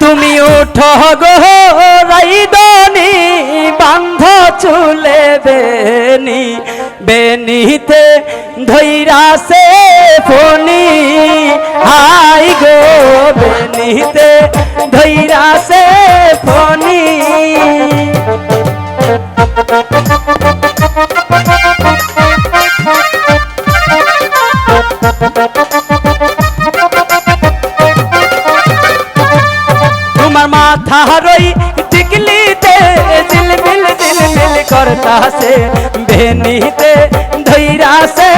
তুমি উঠো গো রাইদনি বান্ধ চুলে বেনি বেনিতে ধৈরা সে ফনি হাই গো বেনিতে তোমার মাথা টিকলিতে জিলমিল জিলমিল করতাছে। বেনিতে ধৈরা সে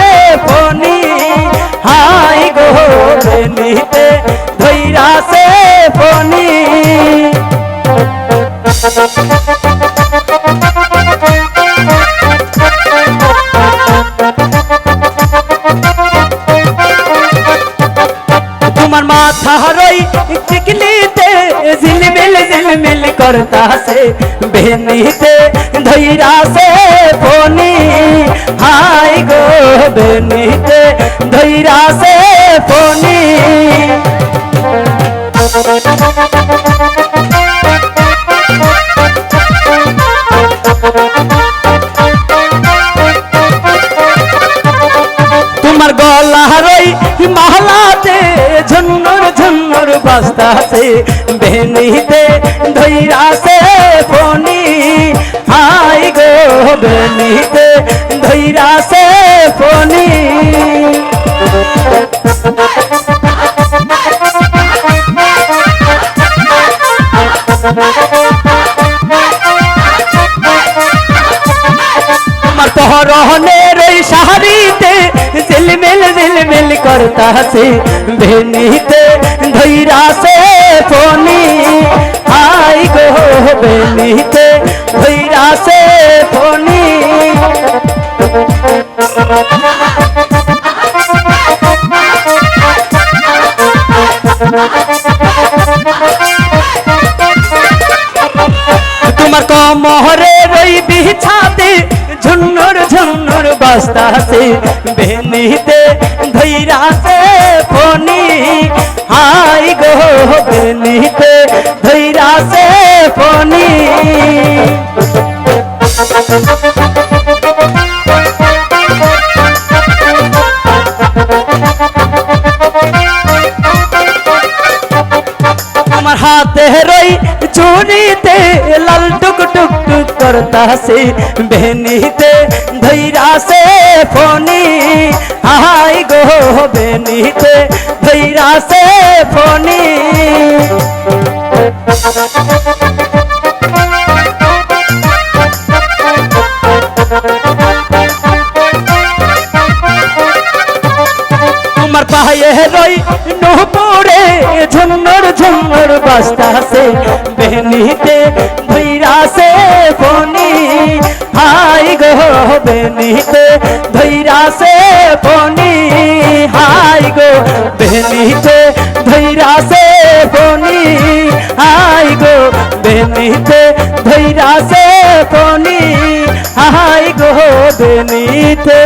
তোমার মাথা রই টিকলিতে ঝিলমিল ঝিলমিল করতাছে। বেনিতে ধৈরাছে ফোনি হাই গো বেনিতে ধৈরা গলা রই মহলাতে ঝুন্নুর ঝুন্নুর বাস্তাছে বেনিতে ধৈরাসে ফনি হাই গো বেনিতে ধৈরাসে ফনি তোমার পহরনের ওই ঝিলমিল করতাছে বেনিতে ধৈরাসে ফনি। হাই গো বেনিতে ধৈরাসে ফনি। তোমার কমহরে রই বিছাতে ঝুন্নুর ঝুন্নুর বাস্তাছে বেনিতে ধৈরাসে ফনি হাই গো বেনিতে হাতে রই চুরিতে লাল টুক টুক টুক করতাছে বেনিতে। ধৈরাসে ফোনি হাই গো বেনিতে। ধৈরাসে ফনি পায়ে রই নহপুরে ঝুন্নর ঝুন্নর বাস্তাছে বেনিতে ধৈরাসে ফনি হাই গো বেনিতে ধৈরাসে ফনি হাই গো বেনিতে ধৈরাসে ফনি হাই গো বেনিতে ধৈরাসে ফনি হাই গো বেনিতে